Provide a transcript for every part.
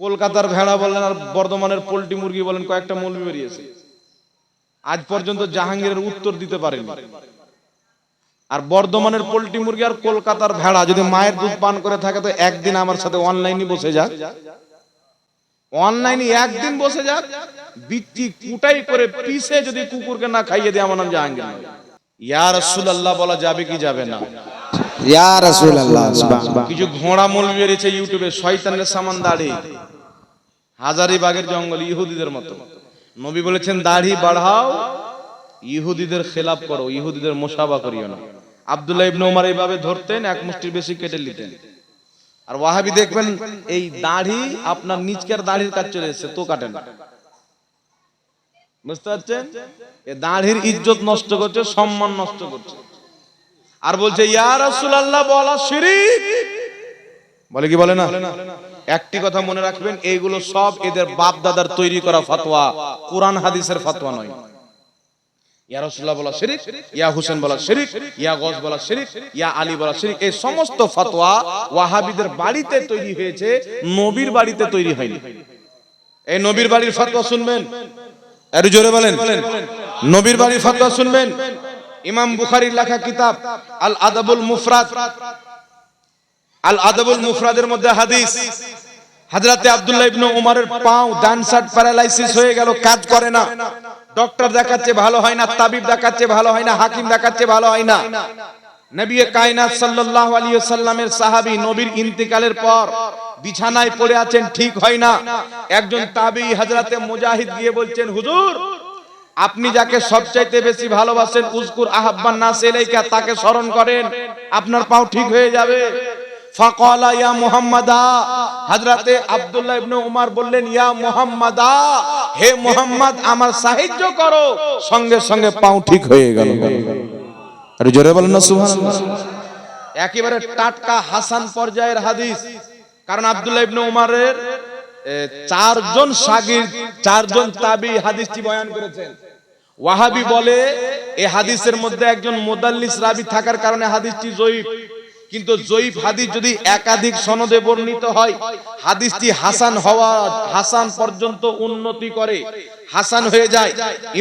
কলকাতার ভেড়া বলেন আর বর্ধমানের পোল্ট্রি মুরগি বলেন কয়েকটা মৌলবি বেরিয়েছে। আজ পর্যন্ত জাহাঙ্গীরের উত্তর দিতে পারেনি। আর বর্ধমানের পোল্ট্রি মুরগি আর কলকাতার ভেড়া যদি মায়ের দুধ পান করে থাকে তো একদিন আমার সাথে অনলাইনে বসে যাক অনলাইনে একদিন বসে যাক বিচ্ছি কুটাই করে পিসে যদি কুকুরকে না খাইয়ে দেয় আমার নাম জাহাঙ্গীর। ইয়া রাসূলুল্লাহ বলা যাবে কি যাবে না? ইয়া রাসূলুল্লাহ কিছু ঘোড়া মূল বেরিয়েছে ইউটিউবে শয়তানের সামান দাড়ি হাজারি বাগের জঙ্গল ইহুদিদের মতো। নবী বলেছেন, দাড়ি বাড়াও, ইহুদিদের খেলাপ করো, ইহুদিদের মোসাবা করিও না। আব্দুল্লাহ ইবনে ওমর এইভাবে ধরতেন, এক মুষ্টির বেশি কেটে নিতেন। আর ওয়াহাবি দেখবেন, এই দাড়ি আপনার নিচকের দাড়ির কাজ চলে এসেছে, তো কাটেন না। বুঝতে পারছেন? এ দাড়ির ইজ্জত নষ্ট করছে, সম্মান নষ্ট করছে। আর বলছে, ইয়া রাসূলুল্লাহ, বলা শিরিক। বলে কি বলে না? একটি কথা মনে রাখবেন, এইগুলো সব এদের বাপ দাদার তৈরি করা ফতোয়া। কোরআন, হাদিসের ফতোয়া নয়। ইয়া আলী বলা ওয়াহাবিদের বাড়িতে তৈরি হয়েছে, নবীর বাড়িতে তৈরি হয়নি। এই নবীর বাড়ির ফতোয়া শুনবেন? বলেন। নবীর বাড়ির ফতোয়া শুনবেন? ইমাম বুখারীর লেখা কিতাব আল আদাবুল মুফরাদ আল আদাবুল মুফরাদের মধ্যে হাদিস। হাজরাতে আব্দুল্লাহ ইবনে উমারের পাও ডান সাইড প্যারালাইসিস হয়ে গেল, কাজ করে না। ডক্টর দেখাচ্ছে ভালো হয় না, তাবিব দেখাচ্ছে ভালো হয় না, হাকিম দেখাচ্ছে ভালো হয় না। নবী কায়নাত সাল্লাল্লাহু আলাইহি সাল্লামের সাহাবী নবীর ইন্তিকালের পর বিছানায় পড়ে আছেন, ঠিক হয় না। একজন তাবি হযরতে মুজাহিদ গিয়ে বলছেন, হুজুর, আপনি যাকে সবচাইতে বেশি ভালোবাসেন উজকুর আহাব্বান নাস ইলাইকা, তাকে স্মরণ করেন, আপনার পাও ঠিক হয়ে যাবে। ফাকালা ইয়া মুহাম্মাদা। হযরতে আব্দুল্লাহ ইবনে উমর বললেন, ইয়া মুহাম্মাদা, হে মুহাম্মদ, আমার সাহায্য করো। সঙ্গে সঙ্গে পাও ঠিক হয়ে গেল। আরে জোরে বলেন না, সুবহানাল্লাহ। একেবারে টাটকা হাসান পর্যায়ের হাদিস। কারণ আব্দুল্লাহ ইবনে উমরের চারজন শাগির চারজন তাবি হাদিসটি বয়ান করেছেন। ওয়াহাবি বলে এই হাদিসের মধ্যে একজন মোদাল্লিস রাবি থাকার কারণে হাদিসটি জয়ীফ। কিন্তু জৈব হাদিস যদি একাধিক সনদে বর্ণিত হয়, হাদিসটি হাসান হওয়া হাসান পর্যন্ত উন্নতি করে। হাসান হয়ে যায়।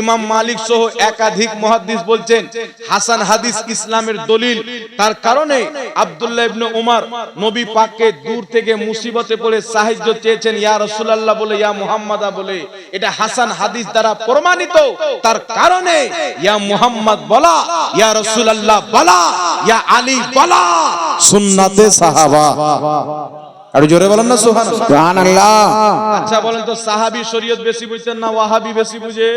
ইমাম মালিক সহ একাধিক মুহাদ্দিস বলছেন, হাসান হাদিস ইসলামের দলিল। তার কারণে আব্দুল্লাহ ইবনে উমর নবী পাককে দূর থেকে মুসিবতে পড়ে সাহায্য চেয়েছেন, ইয়া রাসূলুল্লাহ বলে, ইয়া মুহাম্মাদা বলে। এটা হাসান হাদিস দ্বারা প্রমাণিত। তার কারণে, ইয়া মুহাম্মদ বলা, ইয়া রাসূলুল্লাহ বলা, ইয়া আলী বলা। সুন্নাতে সাহাবা। আর জোরে বলেন না সুবহানাল্লাহ। আচ্ছা বলেন তো সাহাবি শরীয়ত বেশি বুঝছেন না ওয়াহাবি বেশি বুঝে?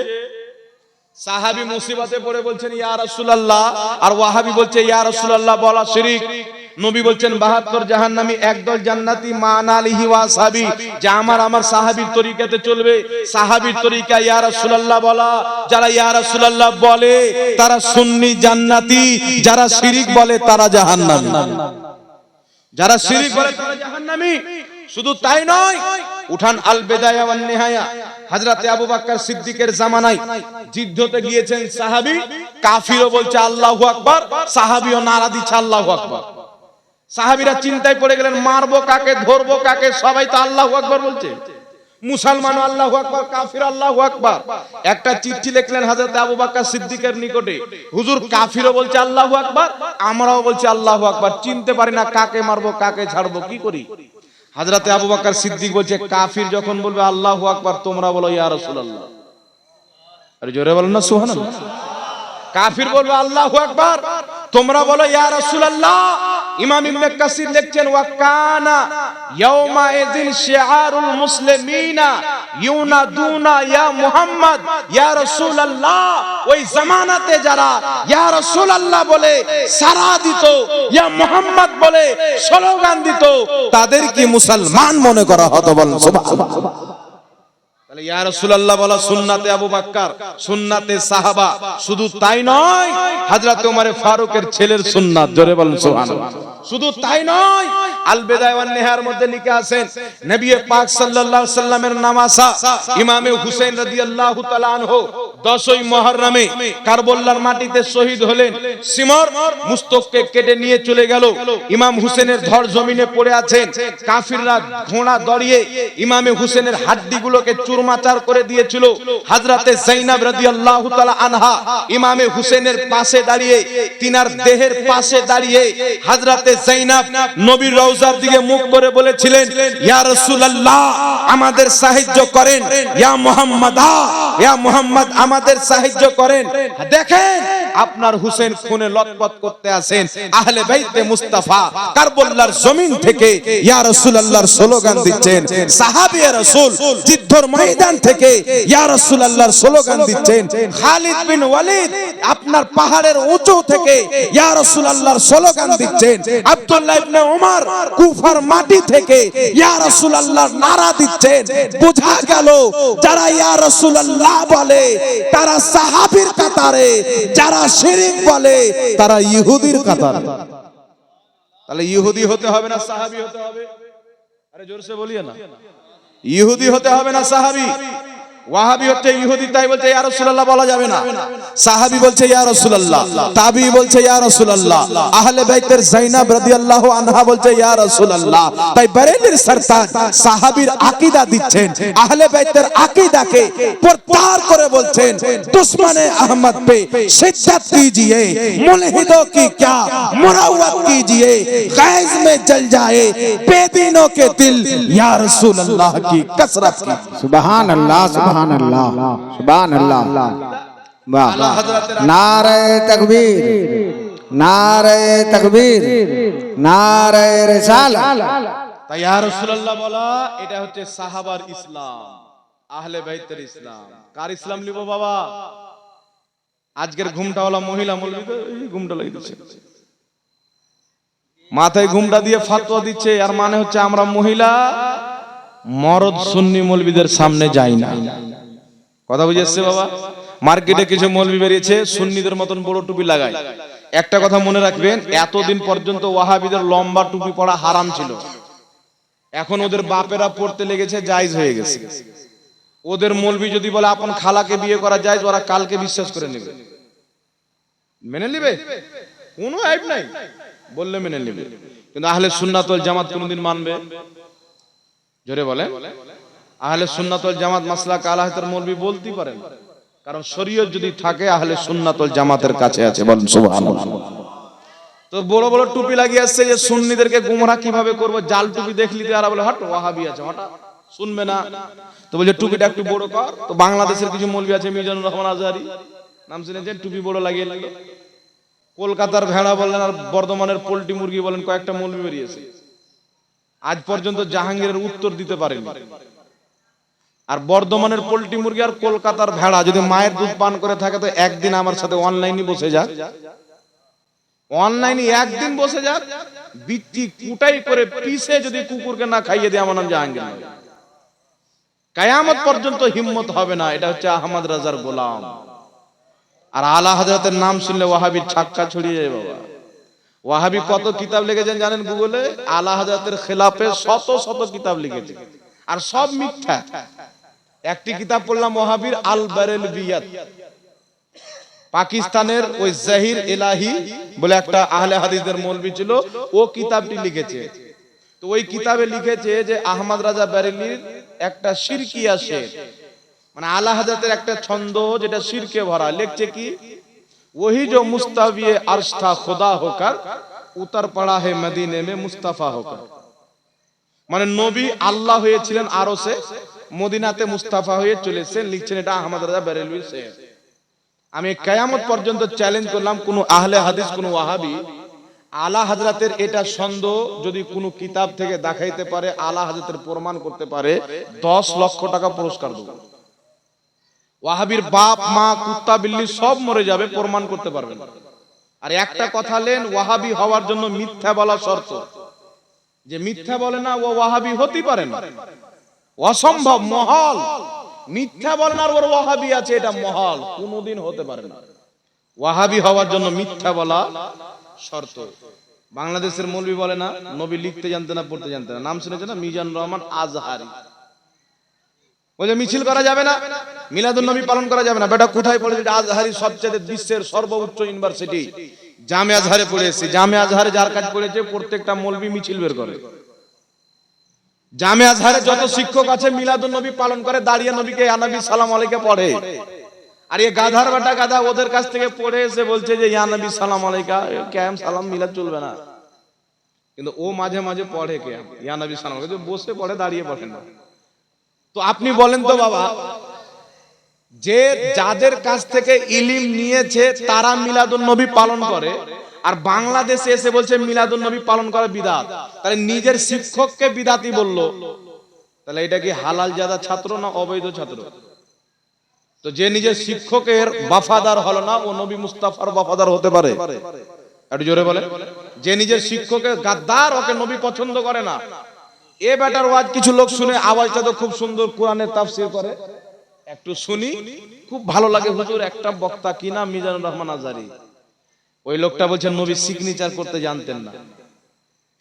সাহাবি মুসিবতে পড়ে বলছেন ইয়া রাসূলুল্লাহ। আর ওয়াহাবি বলছে ইয়া রাসূলুল্লাহ বলা শিরিক। নবী বলছেন 72 জাহান্নামী একদল জান্নাতি মান আলিহি ওয়া সাহাবি যে আমার আমার সাহাবীর তরিকাতে চলবে। সাহাবীর তরিকা ইয়া রাসূলুল্লাহ বলা। যারা ইয়া রাসূলুল্লাহ বলে তারা সুন্নি জান্নাতি। যারা শিরিক বলে তারা জাহান্নামী। যারা শিরিক বলে তারা জাহান্নামী। শুধু তাই নয়, উঠান আল বেদায়া ওয়ান নিহায়া হযরতে আবু বকর সিদ্দিকের জামানায় যুদ্ধতে গিয়েছেন সাহাবী। কাফিরও বলছে, আল্লাহু আকবার। সাহাবীও নারা দিচ্ছে, আল্লাহু আকবার। সাহাবীরা চিন্তায় পড়ে গেলেন, মারবো কাকে, ধরবো কাকে? সবাই তো আল্লাহু আকবার বলছে। মুসলমান, আল্লাহ আকবার, কাফির, আল্লাহ আকবার। একটা চিঠি লিখলেন হাজার আবু বকর সিদ্দিকের নিকটে। হুজুর কাফিরও বলছে, আল্লাহ আকবার। আমরাও বলছি, আল্লাহ আকবার। চিনতে পারি না, কাকে মারবো, কাকে ছাড়বো, কি করি? হাজরাতে আবু বকর সিদ্দিক বলছে, কাফির যখন বলবে, আল্লাহ আকবার, তোমরা বলো, ইয়া রাসূলুল্লাহ। আরে জোরে বলো না, সুবহানাল্লাহ। কাফির বলবে, আল্লাহ আকবার। তোমরা বলো, ইয়া রাসূলুল্লাহ। ইমাম ইবনে কাসির লিখছেন, ওয়া কানা ইয়াউমা ইযিন শিআরুল মুসলিমিনা ইউনাদুনা ইয়া মুহাম্মদ। ইয়া রাসূলুল্লাহ, ওই জামানাতে যারা ইয়া রাসূল আল্লাহ বলে সারা দিত, ইয়া মুহাম্মদ বলে স্লোগান দিত, তাদের কি মুসলমান মনে করা হতো বল? সুবহানাল্লাহ। মাটিতে শহীদ হলেন, সিমর মুস্তককে কেটে নিয়ে চলে গেল, ইমাম হুসেনের ধর জমিনে পড়ে আছেন, কাফিররা ঘোড়া দড়িয়ে ইমামে হুসেনের হাড্ডি গুলোকে হাড্ডিগুলোকে চুরমাচার করে দিয়েছিল। হাজরাতে জাইনাব রাদিয়াল্লাহু তাআলা আনহা ইমামে হুসেনের পাশে দাঁড়িয়ে, তিনার দেহের পাশে দাঁড়িয়ে হাজরাতে জাইনাব নবীর রওজার দিকে মুখ করে বলেছিলেন, ইয়া রাসূলুল্লাহ, আমাদের সাহায্য করেন। ইয়া মুহাম্মাদা, ইয়া মুহাম্মদ, আমাদের সাহায্য করেন। দেখেন, আপনার হুসেন খুনে লটপট করতে আছেন আহলে বাইতে মুস্তাফা, কারবালার জমিন থেকে ইয়া রাসূলুল্লাহর স্লোগান দিচ্ছেন, সাহাবী রাসূল যুদ্ধর ময়দান থেকে ইয়া রাসূলুল্লাহর স্লোগান দিচ্ছেন খালিদ বিন ওয়ালিদ আপনার পাহাড়ের উঁচু থেকে ইয়া রাসূলুল্লাহর স্লোগান দিচ্ছেন। আব্দুল্লাহ ইবনে ওমর কুফার মাটি থেকে ইয়া রাসূলুল্লাহর নারা দিচ্ছেন। বোঝা গেল যারা ইয়া রাসূলুল্লাহ বলে তারা সাহাবীর কাতারে যারা শিরিক বলে তারা ইহুদির কাতারে। তাহলে ইহুদি হতে হবে না সাহাবী হতে হবে? আরে জোরসে বলিয়ে না। ইহুদি হতে হবে না সাহাবী। ওয়াহাবি হচ্ছে ইহুদি তাই বলছে ইয়া রাসূলুল্লাহ বলা যাবে না সাহাবী বলছে ইয়া রাসূলুল্লাহ তাবি বলছে ইয়া রাসূলুল্লাহ আহলে বাইতের যায়নাব রাদিয়াল্লাহু আনহা বলছে ইয়া রাসূলুল্লাহ তাই বারেলির সরতাজ সাহাবীর আকীদা দিচ্ছেন আহলে বাইতের আকীদাকে প্রত্যাহার করে বলছেন দুশ্মনে আহমদ पे शिद्दत कीजिए मुलहिदों की क्या मुरावत कीजिए गैज में जल जाए बेदीनों के दिल या रसूल अल्लाह की कसरत की সুবহান আল্লাহ সুবহান আল্লাহ সুবহান আল্লাহ বাহ নারে তাকবীর। নারে তাকবীর। নারে রিসালাত তাই ইয়া রাসূলুল্লাহ বলা এটা হচ্ছে সাহাবার ইসলাম আহলে বাইতের ইসলাম। কার ইসলাম নিব বাবা? আজকের ঘুমটাওয়ালা মহিলা মৌলবী ঘুমটা লাগিয়ে দিচ্ছে মাথায় ঘুমটা দিয়ে ফাতোয়া দিচ্ছে আর মানে হচ্ছে আমরা মহিলা মরদ সুন্নি মৌলবীদের সামনে যাই না। কথা বুঝে এসছে বাবা? মার্কেটে কিছু মৌলবী বেরিয়েছে সুন্নিদের মতন বড় টুপি লাগায়। একটা কথা মনে রাখবেন এতদিন পর্যন্ত ওয়াহাবিদের লম্বা টুপি পরা হারাম ছিল। এখন ওদের বাপেরা পড়তে লেগেছে জায়েজ হয়ে গেছে। ওদের মৌলবি যদি বলে আপন খালাকে বিয়ে করা যায় ওরা কালকে বিশ্বাস করে নেবে। মেনে নেবে? কোনো আইব নাই। বললে মেনে নেবে। কিন্তু আহলে সুন্নাতল জামাত কোনোদিন মানবে? জোরে বলে আহলে সুন্নাতল জামাত মাসলা কালাহাতের মৌলবি বলতেই পারেন। কারণ শরীয়ত যদি থাকে, আহলে সুন্নাতল জামাতের কাছে আছে। বলেন, সুবহানাল্লাহ। তো বড় বড় টুপি লাগিয়ে আসছে যে সুন্নিদেরকে গুমরা কীভাবে করব? জাল টুপি দেখলি তো? আর বলে, হট, ওয়াহাবি আছে, হঠাৎ। শুনবে না। তো বলছে, টুপিটা একটু বড় কর। তো বাংলাদেশের কিছু মৌলবি আছে, মিজানুর রহমান আজহারি। নাম শুনেছেন? টুপি বড় লাগিয়ে লাগল কলকাতার ভেড়া বলেন আর বর্ধমানের পোল্ট্রি মুরগি বলেন, কয়েকটা মৌলবি বেরিয়েছে। আজ পর্যন্ত জাহাঙ্গীরের উত্তর দিতে পারেনি। আর বর্ধমানের পোলট্রি মুরগি আর কলকাতার ভেড়া, যদি মায়ের দুধ পান করে থাকে, তো একদিন আমার সাথে অনলাইনে বসে যাক অনলাইনে একদিন বসে যাক বিচ্ছি কুটাই করে পিসে যদি কুকুরকে না খাইয়ে দেয়, আমার নাম জাহাঙ্গীর কায়ামত পর্যন্ত হিম্মত হবে না, এটা হচ্ছে আহমদ রাজার গোলাম। আর আলা হাজরাতের নাম শুনলে ওয়াহাবির ছাক্কা ছড়িয়ে যায়, বাবা। ওয়াহাবি কত কিতাব লিখেছেন জানেন গুগলে? আলা হাজরাতের খেলাফে শত শত কিতাব লিখেছে। আর সব মিথ্যা। একটি কিতাব পড়লাম মহাবীর আল বারেল বিয়াত। পাকিস্তানের ওই জাহির এলাহি বলে একটা আহলে হাদিসদের মৌলবি ছিল, ও কিতাবটি লিখেছে। তো ওই কিতাবে লিখেছে যে আহমদ রাজা বারেলির একটা সিরকি আছে মানে আলা হাজাতের একটা ছন্দ যেটা সিরকে ভরা। লিখছে কি? ওহি যে মুস্তাবিয়ে আরশা খোদা হোকার উতার পড়া হে মদিনে মে মুস্তাফা হোকার। মানে নবী আল্লাহ হয়েছিলেন আরসে মদিনাতে মুস্তাফা হয়ে চলেছেন, লিখছেন এটা আহমদ রাজা বেরেলভি আমি কেয়ামত পর্যন্ত চ্যালেঞ্জ করলাম কোন আহলে হাদিস, কোন ওয়াহাবি। আলা হাজরাতের এটা সন্দেহ যদি কোনো কিতাব থেকে দেখাইতে পারে, আলা হাজরাতের প্রমাণ করতে পারে, দশ লক্ষ টাকা পুরস্কার দেবো। ওয়াহাবির বাপ, মা, কুত্তা, বিল্লি সব মরে যাবে, প্রমাণ করতে পারবে না। আর একটা কথা লেন, ওয়াহাবি হওয়ার জন্য মিথ্যা বলা শর্ত। যে মিথ্যা বলে না, ও ওয়াহাবি হতেই পারে না। অসম্ভব মহল। মিথ্যা বলেন আর ওর ওয়াহাবি আছে এটা মহল। কোনোদিন হতে পারে না। ওয়াহাবি হওয়ার জন্য মিথ্যা বলা শর্ত। বাংলাদেশের মৌলবি বলে না নবী লিখতে জানতে না পড়তে জানতে না। নাম শুনেছে না? মিজান রহমান আজহারি। বলে মিছিল করা যাবে না। মিলাদুন নবী পালন করা যাবে না। বেটা কোথায় পড়েছে? আজহারি সবচেয়ে বিশ্বের সর্বোচ্চ ইউনিভার্সিটি। জামে আজহারে পড়েছে জামে আজহারে যার কাজ পড়েছে প্রত্যেকটা মলবি মিছিল বের করে। জামে আজহারে যত শিক্ষক আছে মিলাদুন নবী পালন করে, দাঁড়িয়ে নবীকে আনবী সালাম আলাইকে পড়ে। আর এই গাধার বেটা গাধা ওদের কাছ থেকে পড়ে এসে বলছে যে, ইয়া নবী, সালাম আলাইকা ক্যাম, সালাম, মিলাদ চলবে না। কিন্তু ও মাঝে মাঝে পড়ে কে? ইয়া নবী, সালাম কিন্তু বসে পড়ে, দাঁড়িয়ে পড়ে না। তো আপনি বলেন তো বাবা, যে যাদের কাছ থেকে ইলিম নিয়েছে, তারা মিলাদুন নবী পালন করে আর বাংলাদেশে এসে বলছে মিলাদুল নবী পালন করা বিদাত। তাহলে নিজের শিক্ষককে বিদাতি বলল। তাহলে এটা কি হালাল জাদা ছাত্র না অবৈধ ছাত্র? তো যে নিজের শিক্ষকের বাফাদার হলো না, ও নবী মুস্তাফার বাফাদার হতে পারে। একটু জোরে বলে যে নিজের শিক্ষকের গাদ্দার, ওকে নবী পছন্দ করে না। এ বেটার ওয়াজ কিছু লোক শুনে আওয়াজটা তো খুব সুন্দর কোরআনের তাফসীর করে। একটু শুনি, খুব ভালো লাগে হুজুর, একটা বক্তা কি না মিজানুর রহমান আজারি। ওই লোকটা বলছেন, নবী সিগনেচার করতে জানতেন না।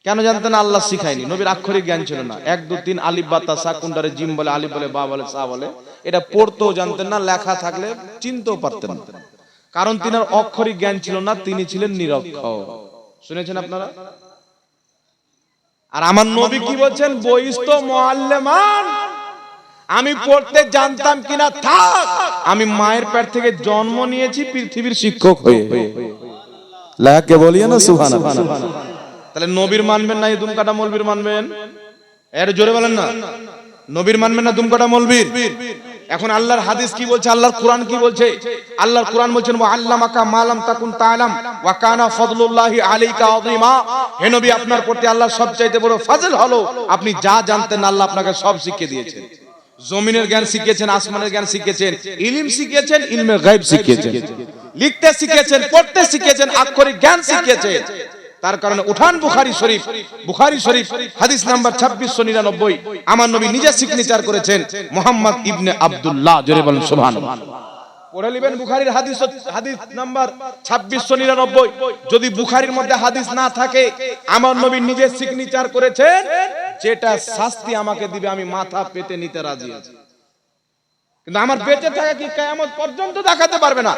কেন জানতেন না? আল্লাহ শিখায়নি। নবীর আক্ষরিক জ্ঞান ছিল না। এক দু তিন আলিফ বা তাসা কুন্ডারে জিম বলে, আলিফ বলে, বা বলে, সা বলে, এটা পড়তেও জানতেন না, লেখা থাকলে চিনতেও পারতেন না। কারণ তিনার অক্ষরিক জ্ঞান ছিল না, তিনি ছিলেন নিরক্ষর। শুনেছেন আপনারা? আর আমার নবী কি বলছেন? বইস্ত মুআল্লিমান, আমি পড়তে জানতাম কিনা, থাক, আমি মায়ের পেট থেকে জন্ম নিয়েছি, পৃথিবীর শিক্ষক হয়ে। লাকে বলিয়ে না সুবহানাল্লাহ। তাহলে নবীর মানবেন না এই দুমকাটা মলবির মানবেন? এর জোরে বলেন না। নবীর মানবেন না দুমকাটা মলবির? এখন আল্লাহর হাদিস কি বলছে? আল্লাহর কোরআন কি বলছে? আল্লাহর কোরআন বলছেন ওয়া আল্লামাকা মালাম তাকুন তাআলাম ওয়া কানা ফাদলুল্লাহি আলাইকা আযীমা। হে নবী আপনার প্রতি আল্লাহর সবচাইতে বড় ফজল হলো আপনি যা জানতেন আল্লাহ আপনাকে সব শিখিয়ে দিয়েছেন। জমিনের জ্ঞান শিখিয়েছেন আসমানের জ্ঞান শিখিয়েছেন ইলম শিখিয়েছেন ইলমে গায়ব শিখিয়েছেন। লিখতে শিখেছেন, পড়তে শিখিয়েছেন আক্ষরিক জ্ঞান শিখিয়েছেন তার কারণে উঠান বুখারি শরীফ বুখারি শরীফ, হাদিস নাম্বার ছাব্বিশশো নিরানব্বই। আমার নবী নিজে সিগনেচার করেছেন মোহাম্মদ ইবনে আব্দুল্লাহ, জোরে বলেন সুবহান পড়ে বুখারীর হাদিস হাদিস নাম্বার ছাব্বিশশো নিরানব্বই। যদি বুখারীর মধ্যে হাদিস না থাকে, আমার নবী নিজে সিগনেচার করেছেন, যেটা শাস্তি আমাকে দিবে, আমি মাথা পেতে নিতে রাজি আছি। কিন্তু আমার বেঁচে থাকা কি কিয়ামত পর্যন্ত দেখাতে পারবে না?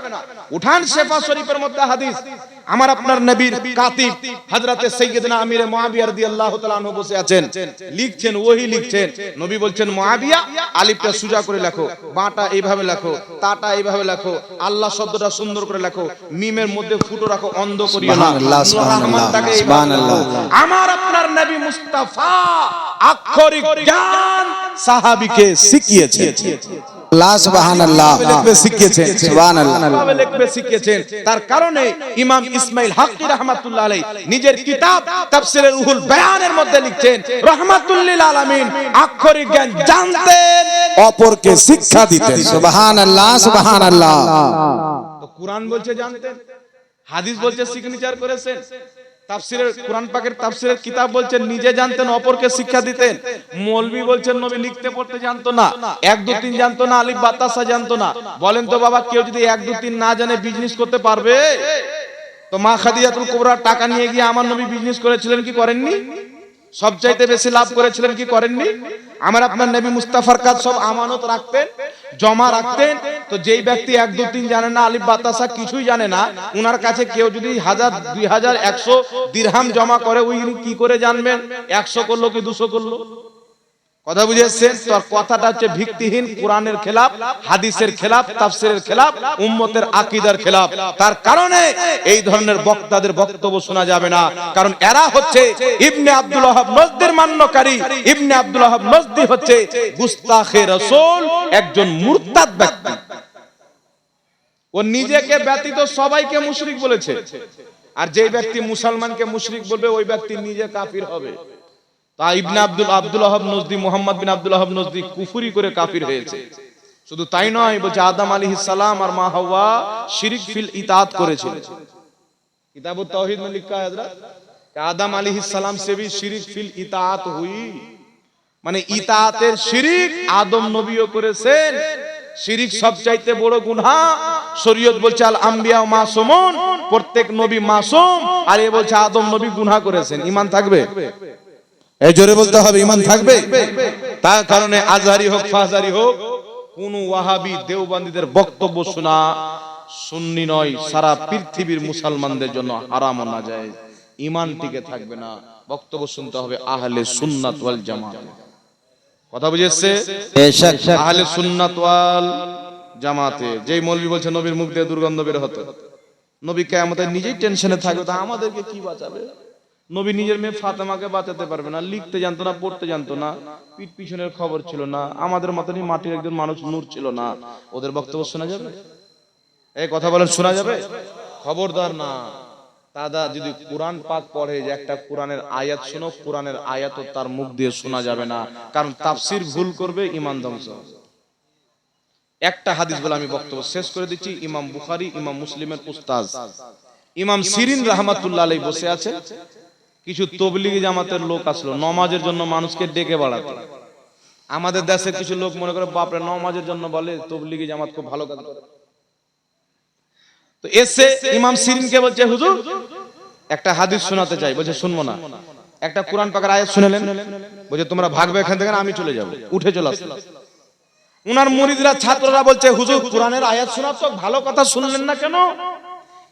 উঠান শেফা শরীফের মধ্যে হাদিস। আমার আপনার নবীর কাতিব হযরতে সাইয়্যিদনা আমিরে মুআবিয়া রাদিয়াল্লাহু তাআলা আনহু বসে আছেন। লিখছেন ওহি লিখছেন। নবী বলছেন মুআবিয়া আলিফটা সুজা করে লেখো বাটা এইভাবে লেখো তাটা এইভাবে লেখো আল্লাহ শব্দটা সুন্দর করে লেখো মিমের মধ্যে ফুটো রাখো অন্ধ করিও না। সুবহানাল্লাহ, সুবহানাল্লাহ, সুবহানাল্লাহ। আমার আপনার নবী মুস্তাফা আক্ষরিক জ্ঞান সাহাবীকে শিখিয়েছেন। তার কারণে ইমাম ইসমাইল হাক্কি রাহমাতুল্লাহ আলাইহি নিজের কিতাব তাফসীরের রুহুল বায়ানের মধ্যে লিখছেন রাহমাতুল্লিল আলামিন আক্ষরিক জ্ঞান জানতেন। অপরকে শিক্ষা দিতেন। সুবহানাল্লাহ সুবহানাল্লাহ। তো কোরআন বলছে জানতেন হাদিস বলছে সিগনেচার করেছেন। তাফসিরের কোরআন পাকের তাফসিরের কিতাব বলছেন নিজে জানতেন অপরকে শিক্ষা দিতেন। মৌলবি বলছেন নবী লিখতে পড়তে জানতো না। এক দু তিন জানতো না আলিফ বাতাসা জানতো না। বলেন তো বাবা কেউ যদি এক দু তিন না জানে বিজনেস করতে পারবে? তো মা খাদিজাতুল কুবরা টাকা নিয়ে গিয়ে আমার নবী বিজনেস করেছিলেন কি করেননি? সবচাইতে বেশি লাভ করেছিলেন কি করেননি? আমার আপনার নবী মুস্তাফার কাজ সব আমানত রাখতেন। জমা রাখতেন। তো যেই ব্যক্তি এক, দু, তিন জানে না, আলিফ, বাতাসা কিছুই জানে না, উনার কাছে কেউ যদি হাজার, দুই হাজার, একশো দিরহাম জমা করে, ওই কি করে জানবেন? একশো করল কি দুশো করল? কথা বুঝেছেন? তোর কথাটা হচ্ছে ভিত্তিহীন কোরআনের খেলাফ হাদিসের খেলাফ তাফসিরের খেলাফ উম্মতের আকীদার খেলাফ তার কারণে এই ধরনের বক্তাদের বক্তব্য শোনা যাবে না। কারণ এরা হচ্ছে ইবনে আব্দুল ওয়াহাব নজদির মান্যকারী। ইবনে আব্দুল ওয়াহাব নজদি হচ্ছে গুস্তাখে রাসূল একজন মুরতাদ ব্যক্তি। ও নিজেকে ব্যতীত সবাইকে মুশরিক বলেছে। আর যে ব্যক্তি মুসলমানকে মুশরিক বলবে, ওই ব্যক্তি নিজে কাফির হবে। তা ইবনা আব্দুল আব্দুল আহব নজদি, মোহাম্মদ বিন আব্দুল আহব নজদি কুফুরি করে কাফির হয়েছে। শুধু তাই নয় বলছে আদাম আলী সালাম আর মা শিরিক ফিল ইতাত করেছিল। আদম ফিল হুই। মানে ইতাতের শিরিক আদম নবীও করেছেন। শিরিক সবচাইতে বড় গুনাহ, শরীয়ত বলছে আল আম্বিয়া মাসুম প্রত্যেক নবী মাসুম, আর এ বলছে আদম নবী গুনা করেছেন। ইমান থাকবে? এই জোরে বলতে হবে ইমান থাকবে? তার কারণে আজহারি হোক ফাজারি হোক কোন ওয়াহাবি দেওবান্দীদের বক্তব্য শোনা সুন্নি নয় সারা পৃথিবীর মুসলমানদের জন্য হারাম না যায় ইমান টিকে থাকবে না। বক্তব্য শুনতে হবে আহলে সুন্নাত ওয়াল জামাত। কথা বুঝেছে? আহলে সুন্নাত ওয়াল জামাতে। যেই মৌলবি বলছে নবীর মুখ দিয়ে দুর্গন্ধ বের হতো। নবী কেয়ামতে নিজেই টেনশনে থাকবে তা আমাদেরকে কি বাঁচাবে? নবী নিজের মেয়ে ফাতেমাকে বাঁচাতে পারবে না, লিখতে জানতো না, পড়তে জানতো না, পিঠ পিছনের খবর ছিল না, আমাদের মতনই মাটির একজন মানুষ নূর ছিল না। ওদের বক্তব্য শোনা যাবে? এই কথা বলেন, শোনা যাবে? খবরদার না। দাদা, যদি কোরআন পাক পড়ে, যে একটা কোরআনের আয়াত শোনো, কোরআনের আয়াতও তার মুখ দিয়ে শোনা যাবে না, কারণ তাফসির ভুল করবে ইমান ধ্বংস একটা হাদিস বলে আমি বক্তব্য শেষ করে দিচ্ছি, ইমাম বুখারি, ইমাম মুসলিমের উস্তাজ ইমাম সিরিন রহমাতুল্লাহ বসে আছে। কিছু তবলিগি জামাতের লোক আসলো, নমাজের জন্য মানুষকে ডেকে বাড়াতে। আমাদের দেশের কিছু লোক মনে করে, বাপরে, নমাজের জন্য বলে তবলিগি জামাত খুব ভালো কাজ করে। তো এসে ইমাম সিরিনকে বলছে, হুজুর, একটা হাদিস শোনাতে চাই। বলছে, শুনব না। একটা কোরআন পাকের আয়াত শুনেলেন। বলছে, তোমরা ভাগবে এখান থেকে, আমি চলে যাব। উঠে চলে আসলো। উনার মুরিদরা, ছাত্ররা বলছে, হুজুর, কোরআনের আয়াত শোনা তো ভালো কথা শুনলেন না কেন?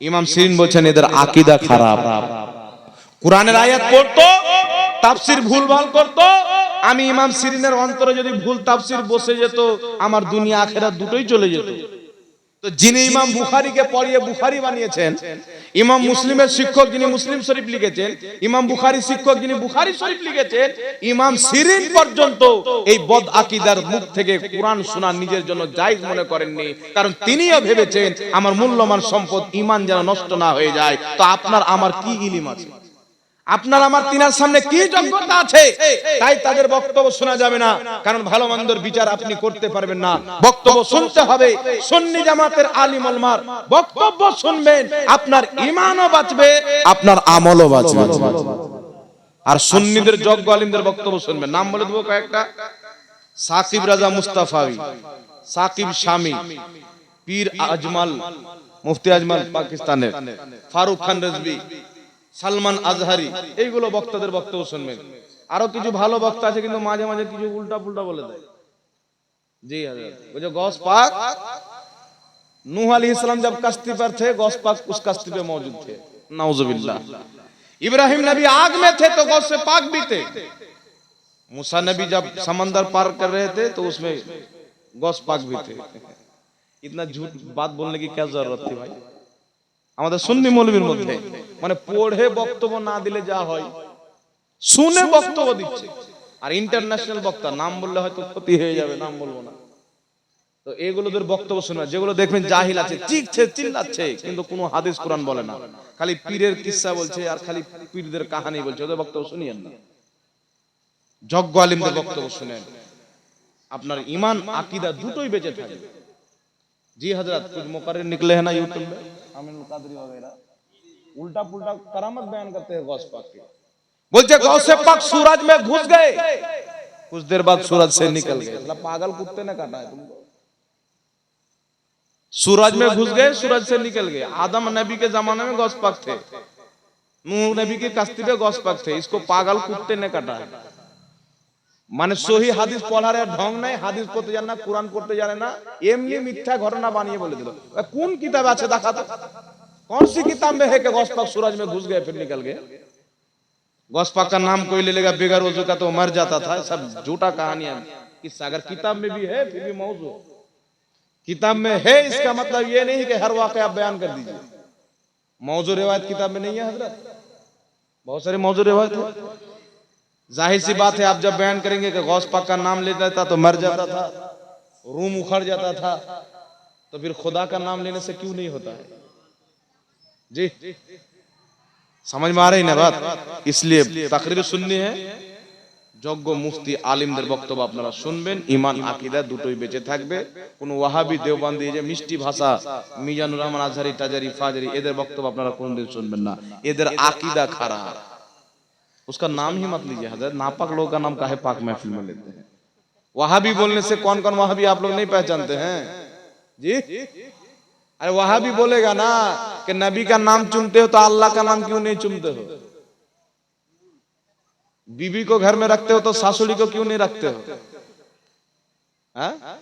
ইমাম সিরিন বলছেন, এদের আকীদা খারাপ। কোরআনের আয়াত পড়তো, তাফসির ভুলভাল করতো। আমি ইমাম সিরিনের অন্তরে যদি ভুল তাফসির বসে যেত, আমার দুনিয়া আখেরাত দুটোই চলে যেত। যিনি ইমাম বুখারীকে পড়িয়ে বুখারী বানিয়েছেন, ইমাম মুসলিমের শিক্ষক যিনি মুসলিম শরীফ লিখেছেন, ইমাম বুখারী শিক্ষক যিনি বুখারী শরীফ লিখেছেন, ইমাম সিরিন পর্যন্ত এই বদ আকীদার মুখ থেকে কোরআন শোনা নিজের জন্য জায়েজ মনে করেননি। কারণ তিনিও ভেবেছেন, আমার মূল্যবান সম্পদ ইমান যেন নষ্ট না হয়ে যায়। তো আপনার, আমার কি ইলিম আছে? আপনার আমার তিনার সামনে কি যোগ্যতা আছে? তাই তাদের বক্তব্য শোনা যাবে না। কারণ ভালো মন্দর বিচার আপনি করতে পারবেন না। বক্তব্য শুনতে হবে। সুন্নি জামাতের আলিম আলমার বক্তব্য শুনবেন। আপনার ইমানও বাঁচবে, আপনার আমলও বাঁচবে। আর সুন্নিদের যোগ্য আলিমদের বক্তব্য শুনবেন। নাম বলে দেবো কয়েকটা। সাকিব রাজা মুস্তাফাবি সাকিব শামি, পীর আজমাল, মুফতি আজমাল পাকিস্তানের, ফারুক খান রেজবি সালমান আজহারি এইগুলো বক্তাদের বক্তব্য শুনবেন আরো কিছু ভালো বক্তা আছে কিন্তু মাঝে মাঝে কিছু উল্টা পুল্টা বলে দেয় জি হাজার वो जो गौस पाक नूह अलैहिस्सलाम जब कश्ती पर थे गौस पाक उस कश्ती पे मौजूद थे नाउजुबिल्लाह इब्राहिम नबी आग में थे तो गौस से पाक भी थे मूसा नबी जब समंदर पार कर रहे थे तो उसमें गौस पाक भी थे इतना झूठ बात बोलने की क्या जरूरत थी भाई আমাদের সুন্নি মৌলবীর মধ্যে মানে পড়ে বক্তব্য না দিলে যা হয় শুনে বক্তব্য দিচ্ছে আর ইন্টারন্যাশনাল বক্তা নাম বললে হয়তো ক্ষতি হয়ে যাবে নাম বলবো না তো এগুলোদের বক্তব্য শুনবে যেগুলো দেখবেন জাহিল আছে চিকছে চিল্লাচ্ছে কিন্তু কোনো হাদিস কোরআন বলে না খালি পীরের কিসসা বলছে আর খালি পীরদের কাহানি বলছে ওদের বক্তব্য শুনিয়েন না যজ্ঞ আলিমদের বক্তব্য শুনেন আপনার ইমান আকিদা দুটোই বেঁচে থাকে जी हजरत कुछ मुकर्र निकले हैं ना यूट्यूब में आमिनुल कादरी वगैरह उल्टा पुल्टा करामत बयान करते हैं गौस पाक की बोलते गौसे पाक सूरज में घुस गए कुछ देर बाद सूरज से निकल गए साला पागल कुत्ते ने काटा है तुमको सूरज में घुस गए सूरज से निकल गए आदम नबी के जमाने में गौस पाक थे नूह नबी की कश्ती पे गौस पाक थे इसको पागल कुत्ते ने काटा है মানে সহি হাদিস পড়ার আর ঢং নাই হাদিস পড়তে জানে না কোরআন পড়তে জানে না এমনি মিথ্যা ঘটনা বানিয়ে বলে দিল এ কোন কিতাব আছে দেখা তো कौन सी किताब में है कि गौस पाक सूरज में घुस गए, फिर निकल गए? गौस पाक का नाम कोई ले लेगा बेगर वज़ू का तो मर जाता था, सब झूठा कहानियाँ। किस्सा अगर किताब में भी है, फिर भी मौजू किताब में है, इसका मतलब ये नहीं कि हर वाक़ आप बयान कर दीजिए। मौजू रिवायत किताब में नहीं है, हज़रत? बहुत सारे मौजू रिवायत है। ज़ाहिर सी बात है, आप जब बयान करेंगे कि गौस पाक का नाम लेता था तो मर जाता था, रूम उखड़ जाता था तो फिर खुदा का नाम लेने से क्यों नहीं होता है? जी समझ में आ रही ना बात इसलिए तकरीर सुननी है যোগ্য মুফতি আলিমদের বক্তব্য আপনারা শুনবেন ইমান আকিদা দুটোই বেঁচে থাকবে কোন ওয়াহাবি দেওবান্দি যে মিষ্টি ভাষা মিজানুর রহমান আজহারি টাজারি ফাজারি এদের বক্তব্য আপনারা কোনদিন শুনবেন না এদের আকিদা খারাপ उसका नाम ही मत लीजिए हजरत नापाक लोगों का नाम काहे पाक महफिल में लेते हैं वहाबी बोलने से कौन कौन वहाबी आप लोग नहीं पहचानते हैं जी अरे वहाबी बोलेगा ना कि नबी का नाम चुनते हो तो अल्लाह का नाम क्यों नहीं चुनते हो बीबी को घर में रखते हो तो सासुड़ी को क्यों नहीं रखते हो हाँ?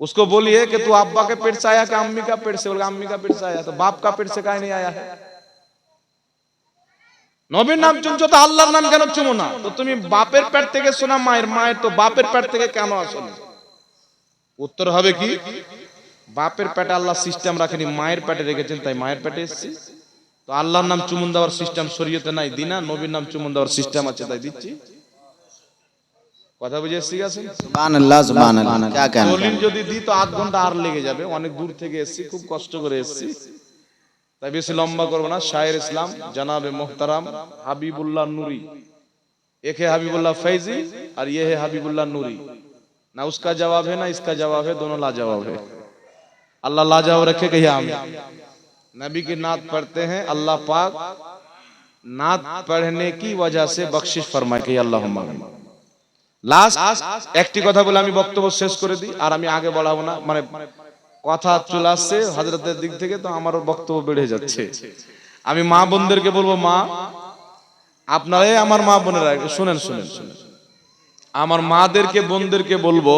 उसको बोलिए कि तू अब्बा के पेट से आया कि अम्मी का पेट से बोले अम्मी का पेट से आया तो बाप का पेट से काहे नहीं आया है নবীর নাম চুমছো তো আল্লাহর নাম কেন চুমো না তো তুমি বাপের পেট থেকে শোনা মায়ের মায়ের তো বাপের পেট থেকে কেন আসেনি উত্তর হবে কি বাপের পেটে আল্লাহ সিস্টেম রাখেনি মায়ের পেটে রেখেছেন তাই মায়ের পেটে এসেছি তো আল্লাহর নাম চুমুন দেওয়ার সিস্টেম শরীয়তে নাই দিনা নবীর নাম চুমুন দেওয়ার সিস্টেম আছে তাই দিচ্ছি কথা বুঝে এসছি গেছেন सुभान अल्लाह सुभान अल्लाह क्या कहना দলিল যদি দিই তো আধ ঘন্টা আর লেগে যাবে অনেক দূর থেকে এসেছি খুব কষ্ট করে এসেছি তাই বেশি লম্বা করবো না শায়ের ইসলাম জানাবে মোহতারাম হাবিবুল্লাহ নুরি एक है हबीबुल्लाह फैजी और ये है हबीबुल्लाह नूरी ना उसका जवाब है ना इसका जवाब है दोनों लाजवाब है अल्लाह लाजवाब रखे कहिए आमीन नबी की नात पढ़ते हैं अल्लाह पाक नात पढ़ने की वजह से बख्शिश फरमाए कहिए अल्लाह লাস্ট একটি কথা বলে আমি বক্তব্য শেষ করে দিই আর আমি আগে বলাবো না মানে কথা চলে আসছে হাজরতের দিক থেকে তো আমারও বক্তব্য বেড়ে যাচ্ছে আমি মা বোনদেরকে বলবো মা আপনারাই আমার মা বোনেরা শুনেন শুনেন শুনেন আমার মাদেরকে বোনদেরকে বলবো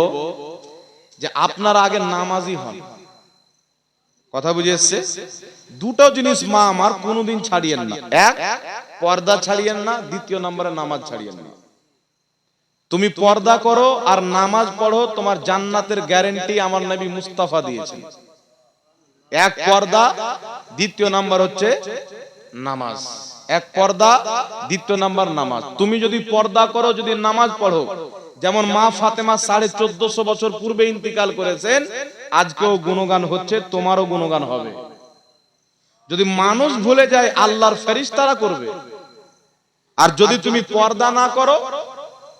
যে আপনারা আগে নামাজি হন কথা বুঝে এসছে? দুটো জিনিস মা আমার কোনোদিন ছাড়িয়েন না। এক, পর্দা ছাড়িয়েন না, দ্বিতীয় নম্বরে নামাজ ছাড়িয়েন না। তুমি পর্দা করো আর নামাজ পড়ো, তোমার জান্নাতের গ্যারেন্টি আমার নবী মুস্তাফা দিয়েছেন। এক পর্দা, দ্বিতীয় নাম্বার হচ্ছে নামাজ। এক পর্দা, দ্বিতীয় নাম্বার নামাজ। তুমি যদি পর্দা করো, যদি নামাজ পড়ো যেমন মা ফাতেমা সাড়ে চোদ্দশো বছর পূর্বে ইন্তিকাল করেছেন, আজকেও গুণগান হচ্ছে, তোমারও গুণগান হবে। যদি মানুষ ভুলে যায়, আল্লাহর ফেরিস তারা করবে। আর যদি তুমি পর্দা না করো,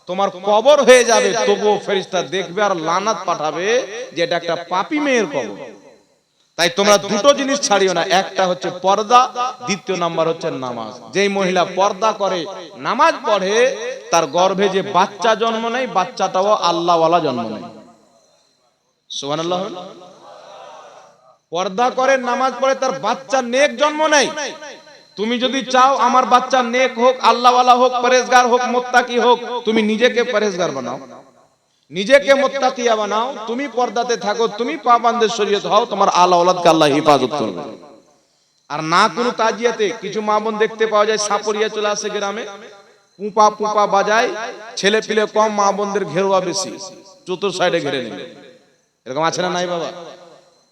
তোমার কবর হয়ে যাবে, তবুও ফেরিস্তা দেখবে আর লানাত পাঠাবে যে এটা একটা পাপি মেয়ের কবর। তাই তোমরা দুটো জিনিস ছাড়িও না। একটা হচ্ছে পর্দা দ্বিতীয় নাম্বার হচ্ছে নামাজ। যেই মহিলা পর্দা করে নামাজ পড়ে তার গর্ভে যে বাচ্চা জন্ম নেয় বাচ্চাটাও আল্লাহওয়ালা জন্ম নেয় পর্দা করে নামাজ পড়ে তার বাচ্চা নেক জন্ম নেয় তুমি যদি চাও আমার বাচ্চা নেক হোক আল্লাহওয়ালা হোক পরেজগার হোক মোত্তাকি হোক তুমি নিজেকে পরেজগার বানাও। নিজেকে মোত্তাকিয়া বানাও, তুমি পর্দাতে থাকো, তুমি পাবান্দের শরীয়ত হও, তোমার আল্লাহ ওলাদকে আল্লাহ হিফাজত করবে। আর না কোনো তাজিয়াতে কিছু মা বোন দেখতে পাওয়া যায় সাপরিয়া চলে আসে গ্রামে, পুপা পুপা বাজায় ছেলে পিলে কম মা বোনদের ঘেরোয়া বেশি, চতুর সাইডে ঘিরে নেবে। এরকম আছে না নাই বাবা?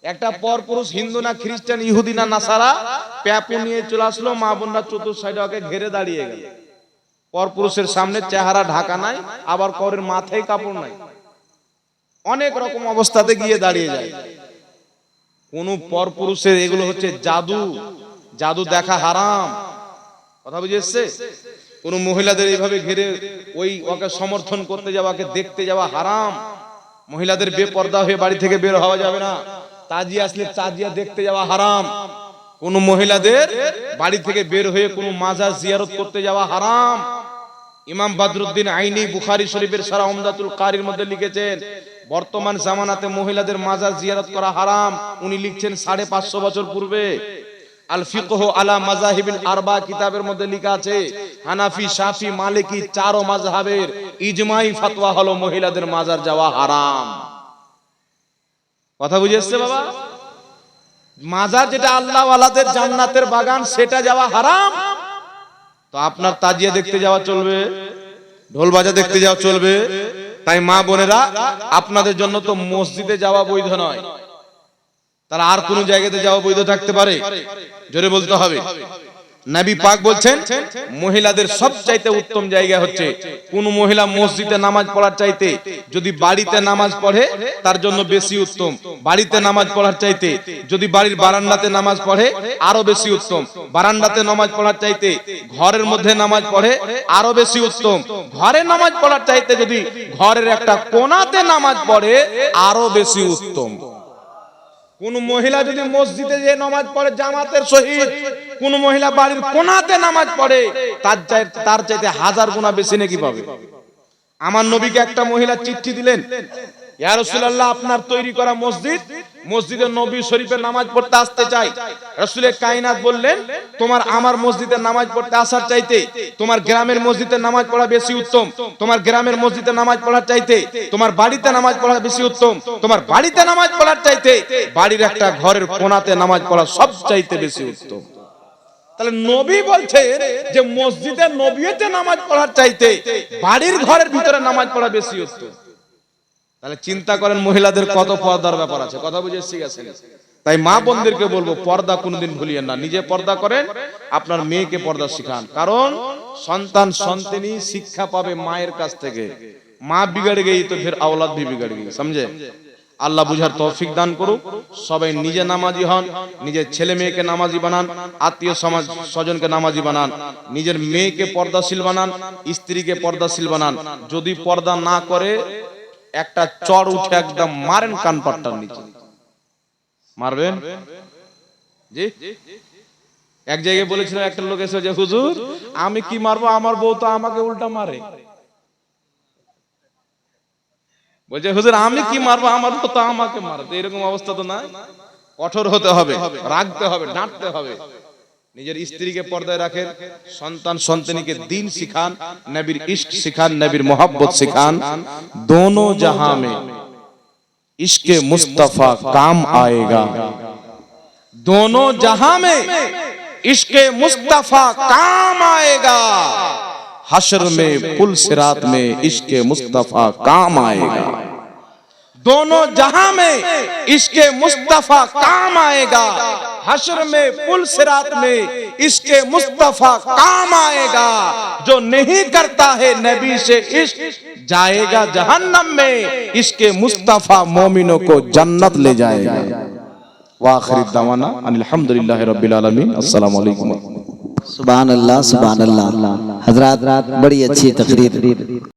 একটা পর পুরুষ হিন্দু না খ্রিস্টান, ইহুদি না নাসারা, প্যাপু নিয়ে চলে আসলো, মা বোনরা চতুর সাইডে ওকে ঘেরে দাঁড়িয়ে গেল। পর পুরুষের সামনে চেহারা ঢাকা নাই আবার করের মাথায় কাপড় নাই। অনেক রকম অবস্থাতে গিয়ে দাঁড়িয়ে যায়। কোন পর পুরুষের এগুলো হচ্ছে জাদু। জাদু। দেখা হারাম। কথা বুঝে এসছে? কোন মহিলাদের এইভাবে ঘিরে ওই ওকে সমর্থন করতে যাওয়া ওকে দেখতে যাওয়া হারাম। মহিলাদের বেপর্দা হয়ে বাড়ি থেকে বের হওয়া যাবে না। তাজিয়া আসলে তাজিয়া দেখতে যাওয়া হারাম। কোন মহিলাদের বাড়ি থেকে বের হয়ে কোন মাজার জিয়ারত করতে যাওয়া হারাম। ইমাম বাদরুদ্দিন আইনি বুখারি শরীফের সারা উমদাতুল কারির মধ্যে লিখেছেন, বর্তমান জামানাতে মহিলাদের মাজার জিয়ারত করা হারাম। উনি লিখছেন সাড়ে পাঁচশো বছর পূর্বে। আল আরবা কিতাবের মধ্যে আছে, হানাফি, শাফি মহিলাদের মাজার যাওয়া হারাম। কথা বুঝে এসছে বাবা? মাজার যেটা আল্লাহ ওয়ালাদের জান্নাতের বাগান, সেটা যাওয়া হারাম। তো আপনার তাজিয়া দেখতে যাওয়া চলবে, ঢোল বাজা দেখতে যাওয়া চলবে। তাই মা বোনেরা, আপনাদের জন্য তো মসজিদে যাওয়া বৈধ নয়। তারা আর কোন জায়গাতে যাওয়া বৈধ থাকতে পারে? জোরে বলতে হবে। নবী পাক বলছেন মহিলাদের সবচাইতে উত্তম জায়গা হচ্ছে কোন মহিলা মসজিদে নামাজ পড়ার চাইতে যদি বাড়িতে নামাজ পড়ে তার জন্য বেশি উত্তম। বাড়িতে নামাজ পড়ার চাইতে যদি বাড়ির বারান্দাতে নামাজ পড়ে আরও বেশি উত্তম। বারান্দাতে নামাজ পড়ার চাইতে ঘরের মধ্যে নামাজ পড়ে আরও বেশি উত্তম। ঘরে নামাজ পড়ার চাইতে যদি ঘরের একটা কোনাতে নামাজ পড়ে আরও বেশি উত্তম। কোন মহিলা যদি মসজিদে যে নামাজ পড়ে, জামাতের সহিত কোন মহিলা বাড়ির কোনাতে নামাজ পড়ে, তার চাই- তার চাইতে হাজার গুণা বেশি নাকি পাবে? আমার নবীকে একটা মহিলা চিঠি দিলেন ইয়া রাসূলুল্লাহ, আপনার তৈরি করা মসজিদ, মসজিদে নবী শরীফের নামাজ পড়তে আসতে চাই। রাসূলে কায়নাত বললেন, তোমার আমার মসজিদে নামাজ পড়তে আসার চাইতে, তোমার গ্রামের মসজিদে নামাজ পড়া বেশি উত্তম, তোমার গ্রামের মসজিদে নামাজ পড়ার চাইতে, তোমার বাড়িতে নামাজ পড়া বেশি উত্তম, তোমার বাড়িতে নামাজ পড়ার চাইতে, বাড়ির একটা ঘরের কোণাতে নামাজ পড়া সব চাইতে বেশি উত্তম। তাহলে নবী বলছে যে, মসজিদে নবীতে নামাজ পড়ার চাইতে, বাড়ির ঘরের ভিতরে নামাজ পড়া বেশি উত্তম। তাহলে চিন্তা করেন মহিলাদের কত পর্দার ব্যাপার আছে। কথা বুঝে শিখেছেন তাই মা বোনদেরকে বলব, পর্দা কোনোদিন ভুলিয়েন না। নিজে পর্দা করেন, আপনার মেয়েকে পর্দা শিখান। কারণ সন্তান সন্তানি শিক্ষা পাবে মায়ের কাছ থেকে। মা বিগড় গেই তো ফের আওলাদ ভি বিগড় গেই। সমঝে? আল্লাহ বুঝার তৌফিক দান করুক। সবাই নিজে নামাজি হন নিজের ছেলে মেয়েকে নামাজি বানান, আত্মীয় সমাজ স্বজনকে নামাজি বানান, নিজের মেয়েকে পর্দাশীল বানান, স্ত্রীকে পর্দাশীল বানান। যদি পর্দা না করে একটা চড় উঠে একদম মারেন কান পাট্টার নিচে। মারবেন? জি? এক জায়গায় বলেছিল একটা লোক এসে যে হুজুর, আমি কি মারবো? আমার বউ তো আমাকে উল্টা মারে। বলছে, হুজুর, আমি কি মারবো? আমার বউ তো আমাকে মারে এরকম অবস্থা তো না কঠোর হতে হবে রাখতে হবে ডাঁটতে হবে। নিজের স্ত্রীকে পর্দায় রাখেন সন্তান সন্তানীকে দিন শিখান নবীর ইশক শিখান নবীর মোহাব্বত শিখান दोनों जहां में इश्क मुस्तफा काम आएगा दोनों जहां में इश्क मुस्तफा काम आएगा हशर में पुल सिरात में इश्क मुस्तफा काम आएगा दोनों जहाँ में इसके मुस्तफ़ा काम आएगा। हशर में पुल सिरात में इसके मुस्तफ़ा काम आएगा। जो नहीं करता है, नबी से इश्क जाएगा जहन्नम में। इसके मुस्तफ़ा मोमिनों को जन्नत ले जाएगा। वाखिर दवाना अल्हम्दुलिल्लाह रब्बिल आलमीन। सुबह अल्लाह सुबह अल्लाह हज़रत, बड़ी अच्छी तकरीर।